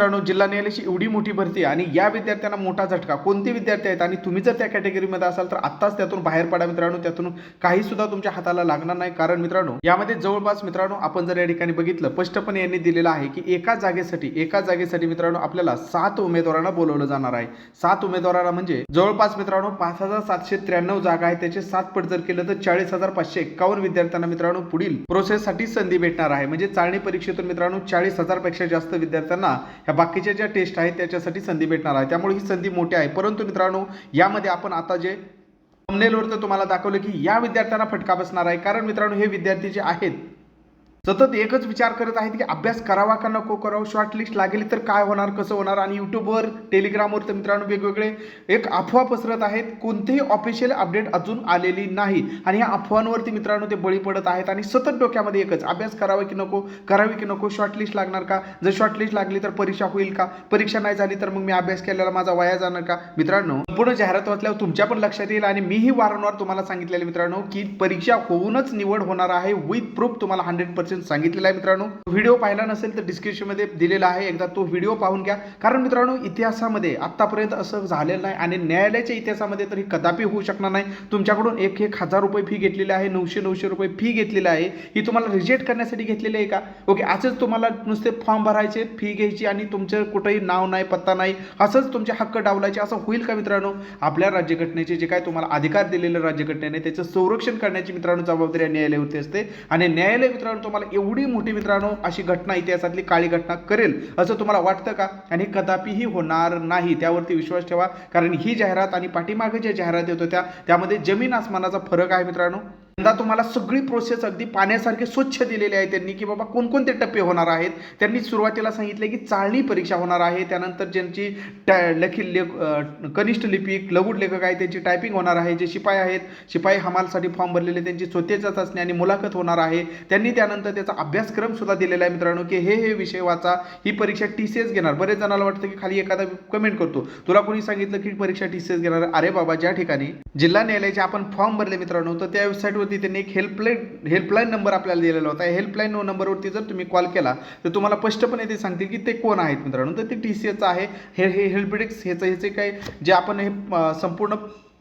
मित्रांनो जिल्हा न्यायालयाची एवढी मोठी भरती आहे आणि या विद्यार्थ्यांना मोठा झटका. कोणते विद्यार्थी आहेत? आणि तुम्ही जर त्या कॅटेगरीमध्ये असाल तर आत्ताच त्यातून बाहेर पडा मित्रांनो. त्यातून काही सुद्धा तुमच्या हाताला लागणार नाही. कारण मित्रांनो यामध्ये जवळपास मित्रांनो आपण जर या ठिकाणी बघितलं स्पष्टपणे यांनी दिलेलं आहे की एका जागेसाठी एका जागेसाठी मित्रांनो आपल्याला सात उमेदवारांना बोलवलं जाणार आहे. सात उमेदवारांना म्हणजे जवळपास मित्रांनो पाच हजार सातशे त्र्याण्णव जागा आहे त्याचे सात पट जर केलं तर चाळीस हजार पाचशे एक्कावन्न विद्यार्थ्यांना मित्रांनो पुढील प्रोसेससाठी संधी भेटणार आहे. म्हणजे चाळणी परीक्षेतून मित्रांनो चाळीस हजारपेक्षा जास्त विद्यार्थ्यांना ह्या बाकीच्या ज्या टेस्ट आहेत त्याच्यासाठी संधी भेटणार आहे. त्यामुळे ही संधी मोठी आहे. परंतु मित्रांनो यामध्ये आपण आता जे thumbnail तर तुम्हाला दाखवलं की या विद्यार्थ्यांना फटका बसणार आहे. कारण मित्रांनो हे विद्यार्थी जे आहेत सतत एकच विचार करत आहेत की अभ्यास करावा का नको करावा? शॉर्टलिस्ट लागेल तर काय होणार कसं होणार? आणि यूट्यूबवर टेलिग्रामवर तर मित्रांनो वेगवेगळे एक अफवा पसरत आहेत. कोणतेही ऑफिशियल अपडेट अजून आलेली नाही. आणि या अफवांवरती मित्रांनो ते बळी पडत आहेत. आणि सतत डोक्यामध्ये एकच अभ्यास करावा की नको? करावी की नको? शॉर्टलिस्ट लागणार का? जर शॉर्ट लिस्ट लागली तर परीक्षा होईल का? परीक्षा नाही झाली तर मग मी अभ्यास केलेला माझा वाया जाणार का? मित्रांनो संपूर्ण जाहिरात वाचल्यावर तुमच्या पण लक्षात येईल आणि मीही वारंवार तुम्हाला सांगितलेलं मित्रांनो की परीक्षा होऊनच निवड होणार आहे. विथ प्रूफ तुम्हाला हंड्रेड पर्सेंट सांगितलेला आहे मित्रांनो. व्हिडिओ पाहिला नसेल तर डिस्क्रिप्शनमध्ये दिलेला आहे. एकदा तो व्हिडिओ पाहून घ्या. कारण मित्रांनो इतिहासामध्ये आत्तापर्यंत असं झालेलं नाही आणि न्यायालयाच्या इतिहासामध्ये तर ही कदापि होऊ शकणार नाही. तुमच्याकडून एक एक हजार रुपये फी घेतलेली आहे नऊशे नऊशे रुपये फी घेतलेली आहे. ही तुम्हाला रिजेक्ट करण्यासाठी घेतलेली आहे का? ओके असंच तुम्हाला नुसते फॉर्म भरायचे फी घ्यायची आणि तुमचं कुठंही नाव नाही पत्ता नाही असंच तुमचे हक्क डावलायचे असं होईल का मित्रांनो? आपल्या राज्यघटनेचे जे काय तुम्हाला अधिकार दिलेले राज्यघटनेने त्याचं संरक्षण करण्याची मित्रांनो जबाबदारी न्यायालयावरती असते. आणि न्यायालय मित्रांनो तुम्हाला एवढी मोठी मित्रांनो अशी घटना इतिहासातली काळी घटना करेल असं तुम्हाला वाटतं का? आणि कदापिही होणार नाही. त्यावरती विश्वास ठेवा. कारण ही जाहिरात आणि पाठीमागे ज्या जाहिरात येत होत्या त्यामध्ये जमीन आसमानाचा फरक आहे मित्रांनो. यंदा तुम्हाला सगळी प्रोसेस अगदी पाण्यासारखे स्वच्छ दिलेली आहे त्यांनी की बाबा कोणकोणते टप्पे होणार आहेत? त्यांनी सुरुवातीला सांगितले की चाळणी परीक्षा होणार आहे त्यानंतर ज्यांची टॅ लखी लेख कनिष्ठ लिपिक लघुड लेखक आहे त्यांची टायपिंग होणार आहे जे शिपाई आहेत शिपाई हमालसाठी फॉर्म भरलेले त्यांची स्वतःच्या चाचणी आणि मुलाखत होणार आहे. त्यांनी त्यानंतर त्याचा अभ्यासक्रम सुद्धा दिलेला आहे मित्रांनो की हे हे विषय वाचा ही परीक्षा टी सी एस घेणार. बरेच जणांना वाटतं की खाली एखादा कमेंट करतो. तुला कोणी सांगितलं की परीक्षा टी सी एस घेणार? अरे बाबा ज्या ठिकाणी जिल्हा न्यायालयाचे आपण फॉर्म भरले मित्रांनो तर त्या नंबरवरती त्यांनी एक हेल्पलाईन हेल्पलाईन नंबर आपल्याला दिलेला होता. हेल्पलाईन नंबरवरती जर तुम्ही कॉल केला तर तुम्हाला स्पष्टपणे ते सांगतील की ते कोण आहेत मित्रांनो. तर ते टी सी एचं आहे. हे हे हेल्पडेक्स ह्याचं ह्याचे काही जे आपण हे संपूर्ण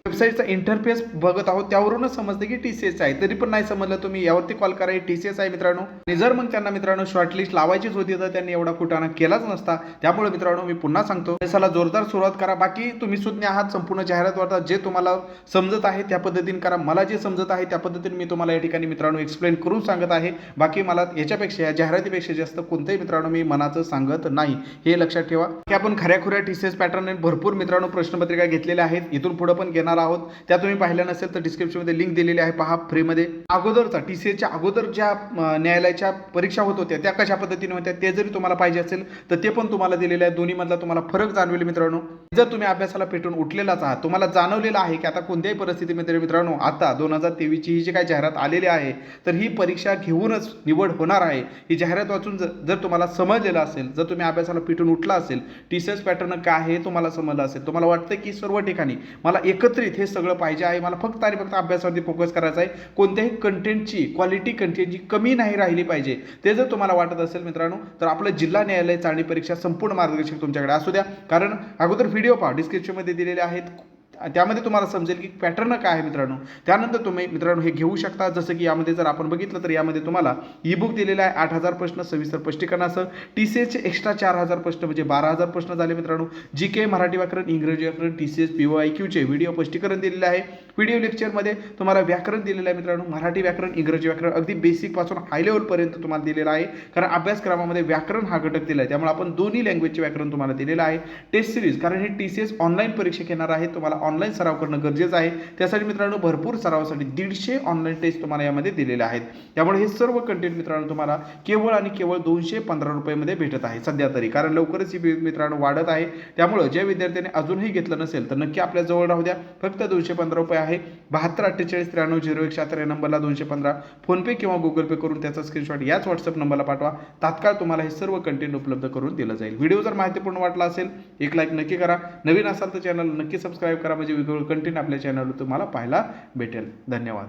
वेबसाईटचा इंटरफेस बघत आहोत त्यावरूनच समजते की टी सी एस आहे. तरी पण नाही समजलं तुम्ही यावरती कॉल करा. टी सी एस आहे मित्रांनो. आणि जर मग त्यांना मित्रांनो शॉर्टलिस्ट लावायचीच होती तर त्यांनी एवढा कुटाणा केलाच नसता. त्यामुळे मित्रांनो मी पुन्हा सांगतो. देशाला जोरदार सुरुवात करा. बाकी तुम्ही सुज्ञ आहात संपूर्ण जाहिरात वाटतात जे तुम्हाला समजत आहे त्या पद्धतीने करा. मला जे समजत आहे त्या पद्धतीने मी तुम्हाला या ठिकाणी मित्रांनो एक्सप्लेन करून सांगत आहे. बाकी मला याच्यापेक्षा या जाहिरातीपेक्षा जास्त कोणत्याही मित्रांनो मी मनाचं सांगत नाही. हे लक्षात ठेवा. की आपण खऱ्याखुऱ्या टी सी एस पॅटर्न भरपूर मित्रांनो प्रश्नपत्रिका घेतलेल्या आहेत. इथून पुढे पण घेणार आहोत. त्या तुम्ही पाहिल्या नसेल तर डिस्क्रिप्शनमध्ये लिंक दिलेली आहे. पहा फ्रीमध्ये अगोदरचा टी सी एसच्या अगोदर ज्या न्यायालयाच्या परीक्षा होत होत्या त्या कशा पद्धतीने होत्या ते जरी तुम्हाला पाहिजे असेल तर ते पण तुम्हाला दिलेलं आहे. दोन्हीमधला तुम्हाला फरक जाणवेल मित्रांनो. जर तुम्ही अभ्यासाला पेटून उठलेलाच आहात तुम्हाला जाणवलेलं आहे की आता कोणत्याही परिस्थितीमध्ये मित्रांनो आता दोन हजार तेवीसची ही जी काय जाहिरात आलेली आहे तर ही परीक्षा घेऊनच निवड होणार आहे. ही जाहिरात वाचून जर तुम्हाला समजलेलं असेल जर तुम्ही अभ्यासाला पिटून उठला असेल टी सी एस पॅटर्न काय आहे तुम्हाला समजलं असेल तुम्हाला वाटतं की सर्व ठिकाणी मला एकत्रित हे सगळं पाहिजे आहे. मला फक्त आणि फक्त अभ्यासावरती फोकस करायचा आहे. कोणत्याही कंटेंटची क्वालिटी कंटेंटची कमी नाही राहिली पाहिजे ते जर तुम्हाला वाटत असेल मित्रांनो तर आपलं जिल्हा न्यायालय चाळणी परीक्षा संपूर्ण मार्गदर्शक तुमच्याकडे असू द्या. कारण अगोदर व्हिडिओ पहा. डिस्क्रिप्शनमध्ये दिलेले आहेत. त्यामध्ये तुम्हाला समजेल की पॅटर्न काय आहे मित्रांनो. त्यानंतर तुम्ही मित्रांनो हे घेऊ शकता. जसं की यामध्ये जर आपण बघितलं तर यामध्ये तुम्हाला ई बुक दिलेला आहे आठ हजार प्रश्न सविस्तर स्पष्टीकरणासह. टी सी एसचे एक्स्ट्रा चार हजार प्रश्न म्हणजे बारा हजार प्रश्न झाले मित्रांनो. जी के मराठी व्याकरण इंग्रजी व्याकरण T C S P O I क्यूचे video स्पष्टीकरण दिलेलं आहे. व्हिडिओ लेक्चरमध्ये तुम्हाला व्याकरण दिलेलं आहे मित्रांनो. मराठी व्याकरण इंग्रजी व्याकरण अगदी बेसिकपासून हाय लेवलपर्यंत तुम्हाला दिलेलं आहे. कारण अभ्यासक्रमामध्ये व्याकरण हा घटक दिला आहे त्यामुळे आपण दोन्ही लँग्वेजचे व्याकरण तुम्हाला दिलेलं आहे. टेस्ट सिरीज कारण हे टी सी एस ऑनलाईन परीक्षा घेणार आहे. तुम्हाला ऑनलाईन सराव करणं गरजेचं आहे. त्यासाठी मित्रांनो भरपूर सरावासाठी दीडशे ऑनलाईन टेस्ट तुम्हाला यामध्ये दिलेले आहेत. त्यामुळे हे सर्व कंटेंट मित्रांनो तुम्हाला केवळ आणि केवळ दोनशे पंधरा रुपयामध्ये भेटत आहे सध्या तरी. कारण लवकरच ही मित्रांनो वाढत आहे. त्यामुळं ज्या विद्यार्थ्यांनी अजूनही घेतलं नसेल तर नक्की आपल्या जवळ राहू द्या. फक्त दोनशे पंधरा रुपये आहे. बहात्तर अठ्ठेचाळीस त्र्याण्णव झिरो एक शहात्तर या नंबरला दोनशे पंधरा. फोनपे किंवा गुगल पे करून त्याचा स्क्रीनशॉट याच व्हॉट्सअप नंबरला पाठवा. तात्काळ तुम्हाला हे सर्व कंटेंट उपलब्ध करून दिलं जाईल. व्हिडिओ जर माहितीपूर्ण वाटला असेल एक लाईक नक्की करा. नवीन असाल तर चॅनल नक्की सबस्क्राईब करा. म्हणजे वेगवेगळं कंटेंट आपल्या चॅनलवर तुम्हाला पाहायला भेटेल. धन्यवाद.